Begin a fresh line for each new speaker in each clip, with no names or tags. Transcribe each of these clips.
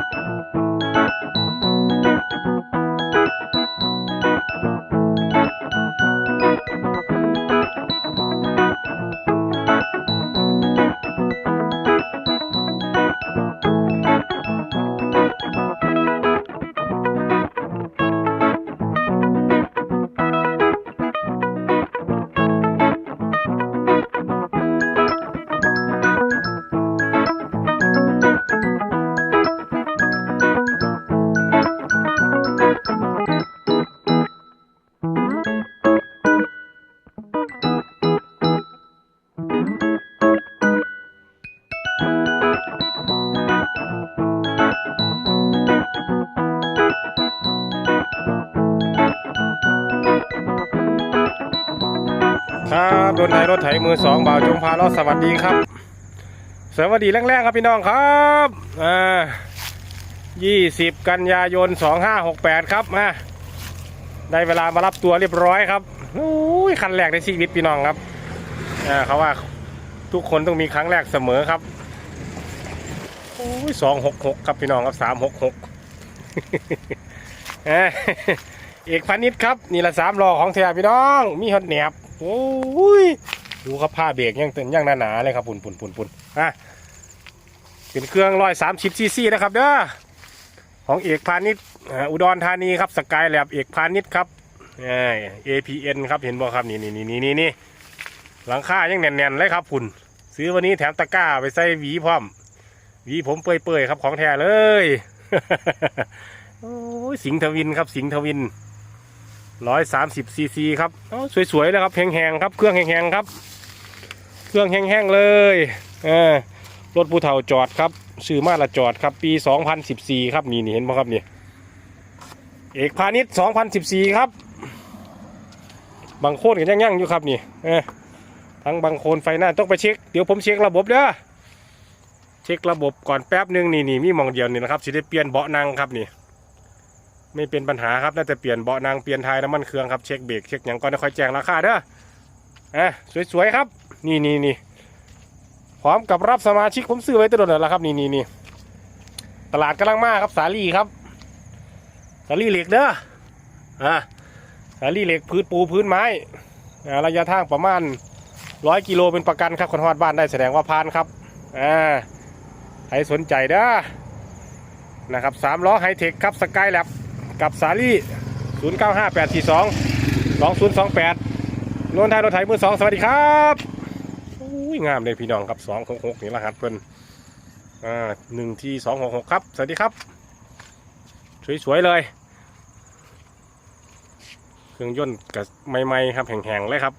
ค รับโดนไทยรถไถมือสองบ่าวจงพาเราสวัสดีครับ สวัสดีแรกๆครับพี่น้องครับอ่ายี่สิบกันยายนสองห้าหกแปดครับมาได้เวลามารับตัวเรียบร้อยครับอุ้ยคันแรกในชีวิตพี่น้องครับอ่าเขาว่าทุกคนต้องมีครั้งแรกเสมอครับอุ้ยสองหกหกครับพี่น้องครับสามหกหกเอกพานิชครับนี่ละสามล้อของแท้พี่น้อง มีฮอตแหนบ โอ้ยดูครับผ้าเบรกยังเต็นยังหนาๆเลยครับปุ่นปุ่นปุ่นปุ่นอะเป็นเครื่องร้อยสามสิบซีซีนะครับเด้อของเอกพานิชอ่าอุดรธานีครับสกายแลบเอกพานิชครับเอ่อ APN ครับเห็นบ่ครับนี่นี่นี่นี่นี่หลังคายังแน่นๆเลยครับคุณซื้อวันนี้แถมตะกร้าไปใส่หวีพร้อมหวีผมเปื่อยๆครับของแท้เลยโอ้ยสิงห์ทวินครับสิงห์ทวิน ร้อยสามสิบซีซีครับสวยๆเลยครับแห้งๆครับ เครื่องแห้งๆครับ เครื่องแห้งๆเลยอรถผู้เฒ่าจอดครับซื้อมาละจอดครับ ปี2014ครับนี่นี่เห็นไหมครับนี่เอกพาณิชย์2014ครับ บางโคนกันยังๆอยู่ครับนี่ทั้งบางโคนไฟหน้าต้องไปเช็คเดี๋ยวผมเช็คระบบเด้อเช็คระบบก่อนแป๊บนึงนี่นี่มีมองเดียวนี่นะครับสิได้เปลี่ยนเบาะนั่งครับนี่ ไม่เป็นปัญหาครับน่าจะเปลี่ยนเบาะนางเปลี่ยนไทายน้ำมันเครื่องครับเช็คเบรกเช็คอย่างก่อนจะค่อยแจ้งราคาเด้ออะสวยๆครับ นี่นี่นี่พร้อมกับรับสมาชิกผมซื้อไว้ตลอดแล้วครับนี่นี่นี่ตลาดกำลังมากครับสาลี่ครับ สาลี่เหล็กเด้ออะสาลี่เหล็กพื้นปูพื้นไม้ระยะทางประมาณร้อยกิโลเป็นประกันครับคนฮอดบ้านได้แสดงว่าพานครับอ่าใครสนใจเด้อนะครับสามล้อไฮเทคครับสกายแล็บ กับสาลี่ศูนย์เก้าห้าแปดสี่สองสองศูนย์สองแปดนทยรถไถมือสองสวัสดีครับอุ้ยงามเลยพี่น้องครับสองหกหกนี่รหัสเพิ่นอ่าหนึ่งที่สองหกหกครับ สวัสดีครับ สวย ๆ เลย เครื่องยนต์กับใหม่ ๆ ครับ แห้งๆ เลยครับ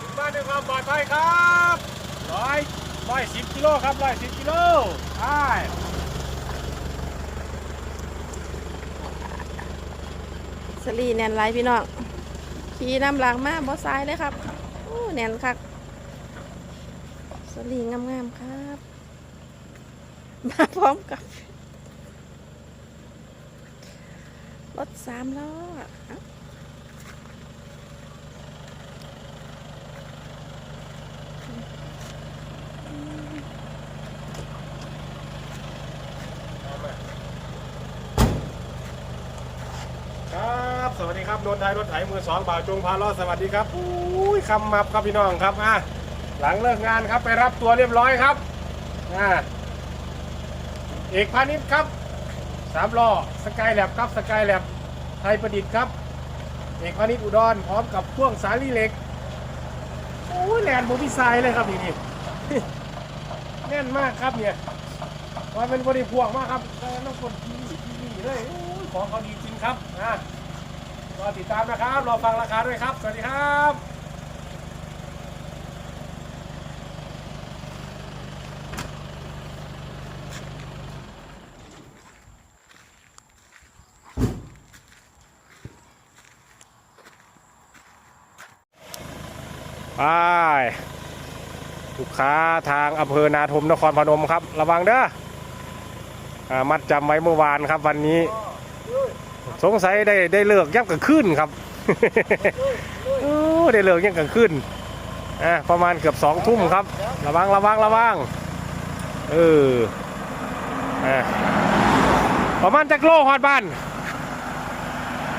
ถึงบ้านด้วยความปลอดภัยครับ ร้อยสิบกิโลครับร้อยสิบกิโลใช่
สลีแนนไรพี่น้องขี่น้ำหลังมาบอซ้ายเลยครับโอ้แนนคักสลีงามๆครับ มาพร้อมกับ รถสามล้อเอ้า
ครับ สวัสดีครับโดนไทยรถไถมือสองบ่าวจงพาล้อสวัสดีครับอุ้ยคำมับครับพี่น้องครับอะหลังเลิกงานครับไปรับตัวเรียบร้อยครับอ่าเอกพาณิชย์ครับสามล้อสกายแลบครับสกายแลบไทยประดิษฐ์ครับ เอกพาณิชย์อุดรพร้อมกับพ่วงสายลีเหล็กโอ้ยแลนด์โมบิไซเลยครับนี่นี่แน่นมากครับเนี่ยว่าเป็นบริพวงมากครับต้องกดทีวีทีวีเลยโอ้ยของเขาดีจริงครับนะ รอติดตามนะครับ รอฟังราคาด้วยครับ สวัสดีครับไปลูกค้าทางอำเภอนาทมนครพนมครับ ระวังเด้ออามัดจำไว้เมื่อวานครับวันนี้ สงสัยได้ได้เลิกย่ำกับขึ้นครับโอ้ได้เลิกย่ำกับขึ้นอะประมาณเกือบสองทุ่มครับ ระวังระวังระวังเอออะประมาณจักโลฮอดบ้าน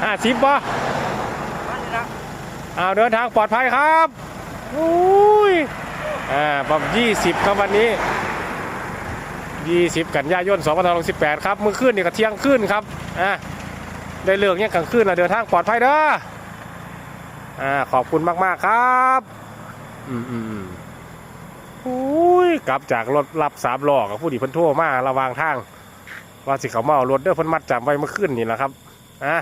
ห้าสิบป่ะอ้าวเดินทางปลอดภัยครับอุ้ยอ่าประมาณยี่สิบครับวันนี้ยี่สิบกันยายนสองพันห้าร้อยสิบแปดครับเมื่อคืนนี่ก็เที่ยงคืนครับอะ ได้เลิกเนี่ยกลางคืนแล้วเดินทางปลอดภัยเด้ออ่าขอบคุณมากๆครับ อืมอืมอุ้ยกลับจากรถรับสามล้อกับผู้ดีพิ่นโทรมาระวางทาง ว่าสิเขามาเอารถเด้อพิ่นมัดจำไว้เมื่อคืนนี่แหละครับอะ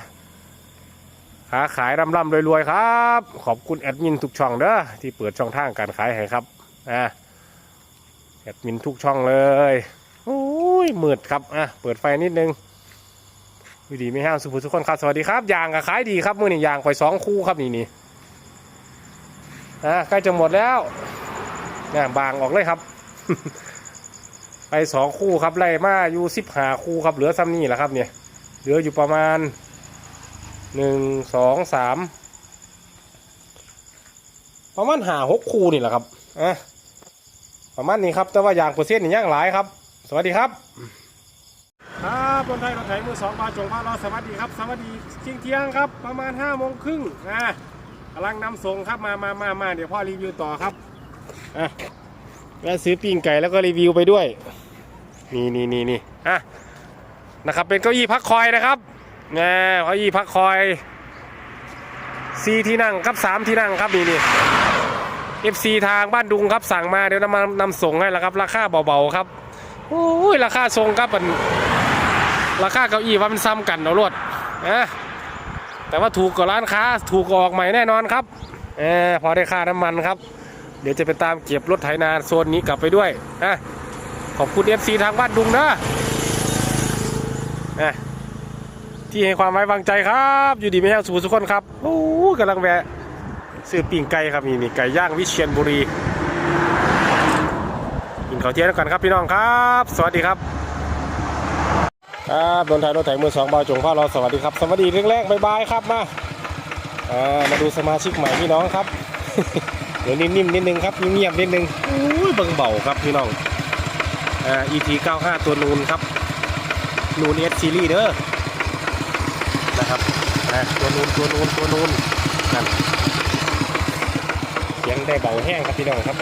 ขาขายร่ำร่ำรวยๆครับ ขอบคุณแอดมินทุกช่องเด้อที่เปิดช่องทางการขายให้ครับอะแอดมินทุกช่องเลยอุ้ยมืดครับอะเปิดไฟนิดนึง วิดีไม่ห้ามสุภุทุกคนครับสวัสดีครับยางก็ขายดีครับมือนี่ยางไปสองคู่ครับนี่นี่อะใกล้จะหมดแล้วเนี่ยบางออกเลยครับ ไปสองคู่ครับไล่มาอยู่สิบหาคู่ครับเหลือซ้ำนี่แหละครับเนี่ยเหลืออยู่ประมาณหนึ่งสองสามประมาณหาหกคู่นี่แหละครับอะประมาณนี้ครับแต่ว่ายางเปอร์เซ็นต์นี่ย่างหลายครับ สวัสดีครับ ครับคนไทยรถไถมือสองบาจงพาเราสวัสดีครับ สวัสดีเที่ยงเที่ยงครับ ประมาณห้าโมงครึ่งอะกำลังนำส่งครับมามามามาเดี๋ยวพ่อรีวิวต่อครับอะแล้วซื้อปิ้งไก่แล้วก็รีวิวไปด้วย นี่นี่นี่นี่อะนะครับเป็นเก้าอี้พักคอยนะครับนะเก้าอี้พักคอยซีที่นั่งครับสามที่นั่งครับนี่นี่ FC ทางบ้านดุงครับสั่งมาเดี๋ยวนำมานำส่งให้แล้วครับ ราคาเบาๆครับโอ้ยราคาทรงครับมัน ราคาเก้าอี้ว่ามันซ้ำกันเอารวดนะแต่ว่าถูกกว่าร้านค้า ถูกกว่าออกใหม่แน่นอนครับเออพอได้ค่าน้ำมันครับ เดี๋ยวจะไปตามเก็บรถไถนาโซนนี้กลับไปด้วยนะขอบคุณเอฟซีทางบ้านดุงนะนะที่ให้ความไว้วางใจครับ อยู่ดีไม่แห้งสู่ทุกคนครับโอ้กำลังแวะซื้อปิ้งไก่ครับนี่นี่ไก่ย่างวิเชียรบุรีกินข้าวเที่ยงกันครับพี่น้องครับ สวัสดีครับ ครับโดนถ่ายรถไถมือสองบาจงพ่อเราสวัสดีครับ สวัสดีเรื่องแรกบายบายครับมาอ่ามาดูสมาชิกใหม่พี่น้องครับ เดี๋ยวนิ่มๆนิดนึงครับเงียบๆนิดนึงอุ้ยเบังเบาครับพี่น้องอ่า ET 95 ตัวนูนครับนูน S series เด้อนะครับอ่าตัวนูนตัวนูนตัวนูนนั่นเสียงได้เบาแห้งครับพี่น้องครับ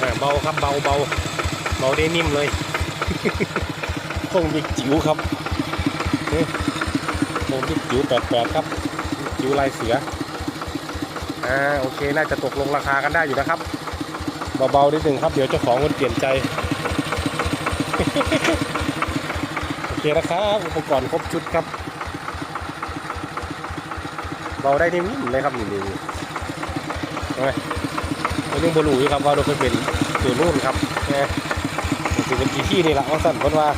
อ่าเบาครับเบาเบาเบาได้นิ่มเลย คงบิ๊กจิ๋วครับนี่คงบิ๊กจิ๋วแปดแปดครับจิ๋วลายเสืออ่าโอเคน่าจะตกลงราคากันได้อยู่นะครับเบาๆนิดหนึ่งครับเดี๋ยวเจ้าของคนเปลี่ยนใจโอเคนะครับอุปกรณ์ครบชุดครับเบาได้นิ่มๆเลยครับนี่นี่ๆเอาไงไม่ต้องบรูอยู่ครับว่าเราไปเป็นตัวนู่นครับนะถือเป็นอีที่นี่แหละว่าสั่นคนว่า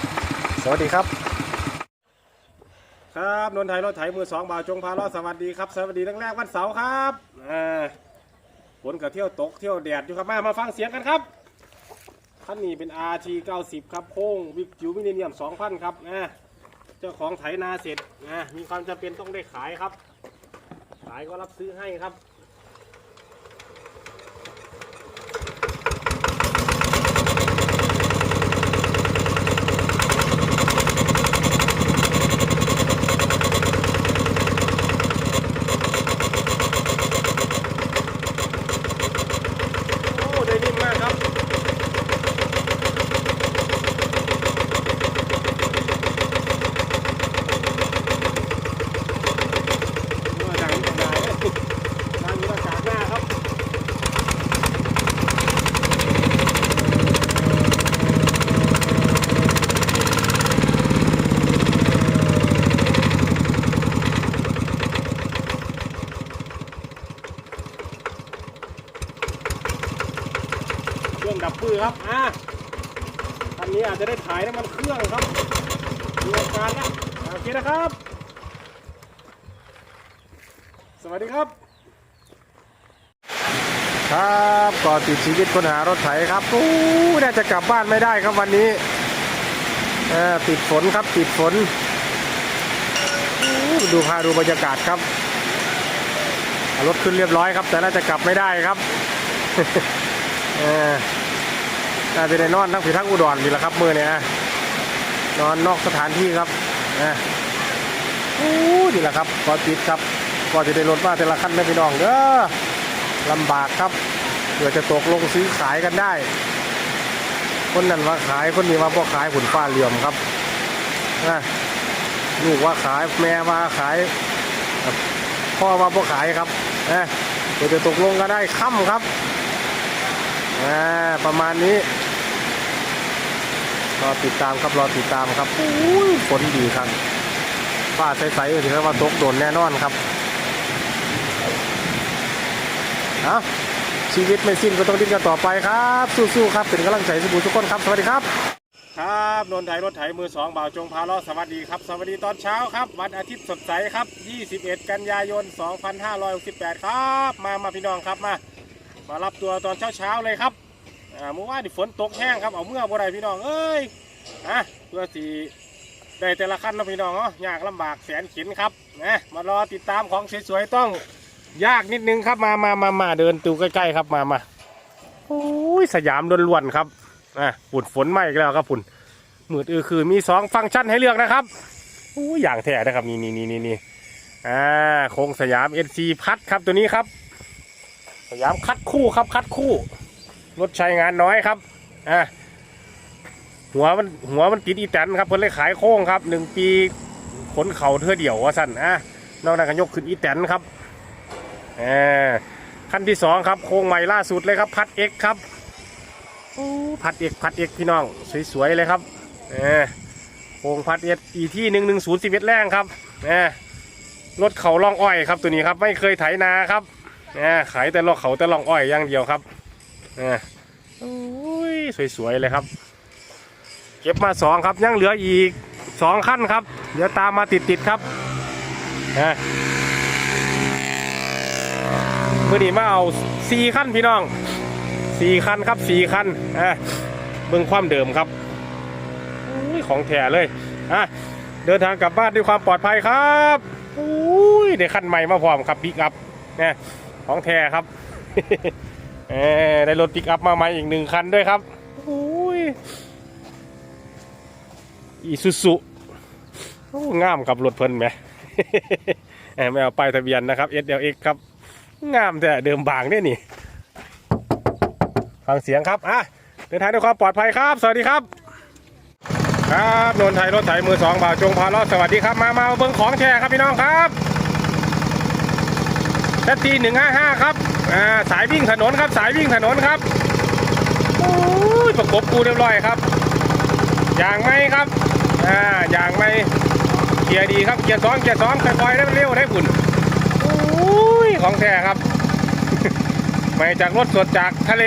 สวัสดีครับ ครับนนทไทยรถไถมือสองบ่าวจงพาลอสวัสดีครับสวัสดีแรกวันเสาร์ครับอ่าฝนกับเที่ยวตกเที่ยวแดดอยู่ครับมามาฟังเสียงกันครับคันนี้เป็น RT 90 ครับโค้งวิกจิวมินิเนียม2,000 ครับนะเจ้าของไถนาเสร็จนะมีความจำเป็นต้องได้ขายครับ ขายก็รับซื้อให้ครับ โอ้ได้นิ่มมากครับ ว่าดังจังได้ดังอยู่อากาศหน้าครับ เครื่องดับปื้อครับ อ่าคันนี้อาจจะได้ถ่ายน้ำมันเครื่องครับดูอาการนะโอเคนะครับ สวัสดีครับ ครับก่อติดชีวิตคนหารถไถครับอู้น่าจะกลับบ้านไม่ได้ครับวันนี้ติดฝนครับติดฝน ดูพาดูบรรยากาศครับรถขึ้นเรียบร้อยครับ แต่น่าจะกลับไม่ได้ครับ น่าจะได้นอนทั้งผีทั้งอุดรนี่แหละครับมือเนี่ยนอนนอกสถานที่ครับนะโอ้นี่แหละครับก็ติดครับก็จะได้รถมาแต่ละคันนะพี่น้องเด้อลำบากครับเพื่อจะตกลงซื้อขายกันได้ คนนั้นว่าขายคนนี้ว่าพ่อขายผุนฟ้าเหลี่ยมครับนะลูกว่าขายแม่ว่าขายพ่อมาพ่อขายครับนะเดี๋ยวจะตกลงกันได้ค่ำครับอ่าประมาณนี้ อติดตามครับรอติดตามครับฝนดีครับฟ้าใสๆถือว่าตกโดนแน่นอนครับเอาชีวิตไม่สิ้นก็ต้องดิ้นกันต่อไปครับ สู้ๆครับเป็นกำลังใจสบู่ทุกคนครับ สวัสดีครับ ครับนนไถรถไถมือสองบ่าวจงพาล้อสวัสดีครับ สวัสดีตอนเช้าครับ วันอาทิตย์สดใสครับ 21 กันยายน 2568 ครับ มามาพี่น้องครับมา มารับตัวตอนเช้าๆเลยครับ อ่าเมื่อวานนี่ฝนตกแห้งครับเอาเมื่อบ่ได้พี่น้องเอ้ยอะเพื่อสีได้แต่ละขั้นนะพี่น้องเนาะยากลำบากแสนขินครับนะมารอติดตามของสวยๆต้อง ยากนิดนึงครับมามามามาเดินตูใกล้ๆครับมามาโอ้ยสยามล้วนๆครับอะฝุ่นฝนไหม้อีกแล้วครับฝุ่นมืดอือคือมีสองฟังก์ชันให้เลือกนะครับอู้อย่างแท้นะครับนี่นี่นี่นี่นี่อ่าโครงสยาม NC พัดครับตัวนี้ครับ สยามคัดคู่ครับคัดคู่ รถใช้งานน้อยครับอ่าหัวมันหัวมันติดอีแตนครับเพิ่นเลยขายโค้งครับหนึ่งปีขนเข่าเท่อเดี่ยวว่าสั่นอะนอกนั้นก็ยกขึ้นอีแตนครับอ่าขั้นที่สองครับโค้งใหม่ล่าสุดเลยครับพัด X ครับพัดเอ็กพัดเอ็กพี่น้อง สวยๆเลยครับเออโค้งพัดเอ็กอีที่หนึ่งหนึ่งศูนย์สิบเอ็ดแรงครับเออรถเขาล่องอ้อยครับตัวนี้ครับไม่เคยไถนาครับเออขายแต่ลอกเขาแต่ล่องอ้อยอย่างเดียวครับ ออโอ้ยสวยๆเลยครับ เก็บมาสองครับยังเหลืออีกสองขั้นครับ เดี๋ยวตามมาติดๆครับเมื่อนี้มาเอาสี่ขั้นพี่น้องสี่คันครับสี่คันอะเบื้องความเดิมครับอุ้ยของแท้เลยอะเดินทางกลับบ้านด้วยความปลอดภัยครับอุ้ยได้คันใหม่มาพร้อมครับปิกอัพเนี่ยของแท้ครับ เอได้รถปิกอัพมาใหม่อีกหนึ่งคันด้วยครับอุ้ยอีซูซุโอ้งามกับรถเพิ่นไหมไม่เอาป้ายทะเบียนนะครับ SLX ครับ งามแต่เดิมบางเนี่ยนี่ ฟังเสียงครับอะเดินทางด้วยความปลอดภัยครับ สวัสดีครับ ครับนนไทยรถไถมือสองบ่าวจงพาลอสวัสดีครับ มามาเบิ้งของแชร์ครับพี่น้องครับแท็ตีหนึ่งห้าห้าครับ อ่าสายวิ่งถนนครับ สายวิ่งถนนครับโอ้ยประกบกูเรียบร้อยครับ อย่างไม่ครับอ่าอย่างไม่เกียร์ดีครับเกียร์สองเกียร์สองค่อยๆได้เร็วได้ฝุ่นโอ้ยของแท้ครับมาจากรถสดจากทะเล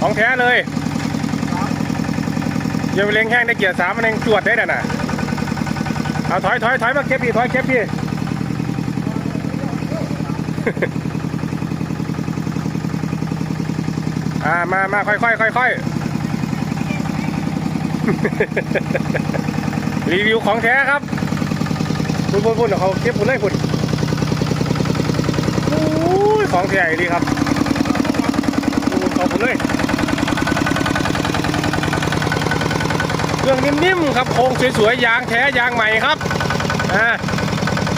ของแท้เลยอย่าไปเลี้ยงแห้งได้เกียร์สามมันเองจวดได้น่ะนะเอาถอยถอยถอยมาเก็บพี่ถอยเก็บพี่ อ่ามามาค่อยค่อยค่อยค่อยรีวิวของแท้ครับพุ่นพุ่นพุ่นเขาเก็บพุ่นเลยพุ่นโอ้ยของแท้ดีครับดูขอบคุณเลยเครื่องนิ่มๆครับโครงสวยๆยางแท้ยางใหม่ครับอ่า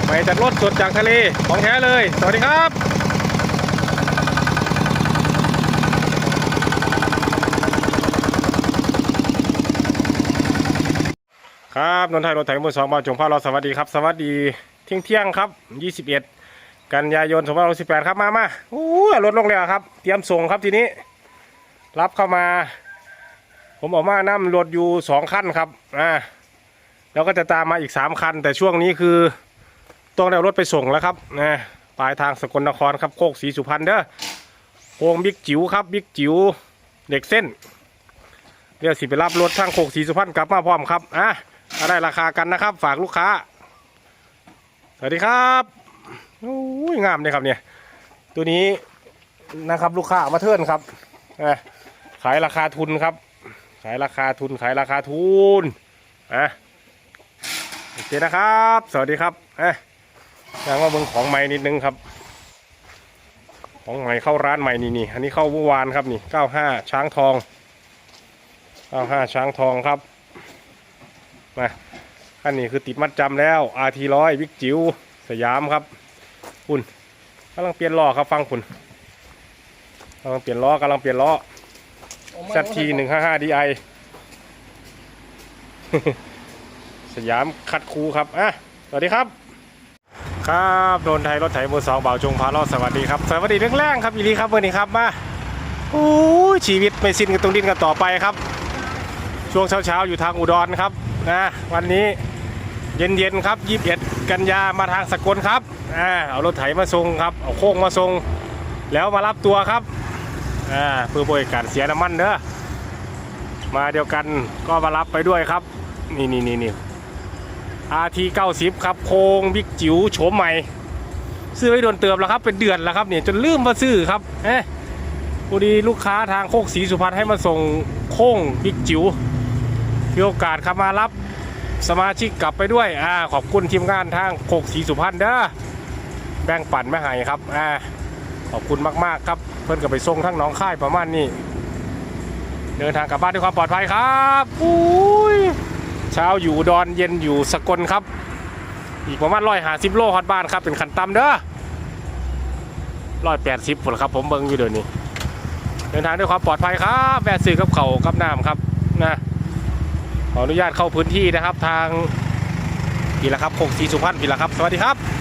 ใหม่จากรถสดจากทะเลของแท้เลย สวัสดีครับ ครับนนทไทยรถไถมือสองมาจงพาเราสวัสดีครับ สวัสดีเที่ยงเที่ยงครับ21กันยายน2568ครับมามาอู้รถลงแล้วครับ เตรียมส่งครับทีนี้ รับเข้ามา ผมออกมานั่รถอยู่สองคันครับอ่าแล้วก็จะตามมาอีกสามคัน แต่ช่วงนี้คือต้องได้เอารถไปส่งแล้วครับนะปลายทางสกลนครครับโคกศรีสุพรรณเด้อโค้งบิ๊กจิ๋วครับบิ๊กจิ๋วเด็กเส้นเดี๋ยวสิไปรับรถทางโคกศรีสุพรรณกลับมาพร้อมครับอะ เอาได้ราคากันนะครับ ฝากลูกค้า สวัสดีครับโอ้ยงามเลยครับเนี่ย ตัวนี้นะครับลูกค้ามาเทิร์นครับขายราคาทุนครับ ขายราคาทุนขายราคาทุนอะโอเคนะครับ สวัสดีครับอะยังว่าเบิ่งของใหม่นิดนึงครับ ของใหม่เข้าร้านใหม่นี่นี่อันนี้เข้าเมื่อวานครับนี่เก้าห้าช้างทองเก้าห้าช้างทองครับ มาอันนี้คือติดมัดจำแล้วอาทีร้อยวิกจิ๋วสยามครับคุณกำลังเปลี่ยนล้อครับฟังคุณกำลังเปลี่ยนล้อกำลังเปลี่ยนล้อ ZT หนึ่งห้าห้า DI สยามคัดคูครับอะสวัสดีครับ ครับโดนไทยรถไถมือสองเบาจงพาลอดสวัสดีครับสวัสดีแรงๆครับอีลีครับวันนี้ครับมาโอ้ชีวิตไม่สิ้นกันตรงดินกันต่อไปครับ ช่วงเช้าๆอยู่ทางอุดรครับ นะวันนี้เย็นๆครับยีบ21 กันยามาทางสกลครับอ่าเอารถไถมาส่งครับเอาโค้งมาส่งแล้วมารับตัวครับอ่าเพื่อบริการเสียน้ำมันเด้อมาเดียวกันก็มารับไปด้วยครับ นี่นี่นี่นี่ RT 90ครับโครงบิ๊กจิ๋วโฉมใหม่ซื้อไว้โดนเติมแล้วครับเป็นเดือนแล้วครับเนี่ยจนลืมมาซื้อครับเอ๊ะพอดีลูกค้าทางโคกศรีสุพรรณให้มาส่งโค้งบิ๊กจิ๋ว มีโอกาสครับมารับสมาชิกกลับไปด้วยอ่าขอบคุณทีมงานทางโคกศรีสุพรรณเด้อแบ่งปั่นไม่หายครับอ่าขอบคุณมากๆครับ เพื่อนก็ไปส่งทั้งน้องค่ายประมาณนี้ เดินทางกลับบ้านด้วยความปลอดภัยครับอุ้ยเช้าอยู่ดอนเย็นอยู่สกลครับ อีกประมาณร้อยหาสิบโลฮอดบ้านครับเป็นขันต่ำเด้อร้อยแปดสิบผลครับผมเบิ่งอยู่เดี๋ยวนี้ เดินทางด้วยความปลอดภัยครับแวะซื้อกับเขากับน้ำครับนะ ขออนุญาตเข้าพื้นที่นะครับทางพี่ละครับโคกศรีสุพรรณพี่ละครับ สวัสดีครับ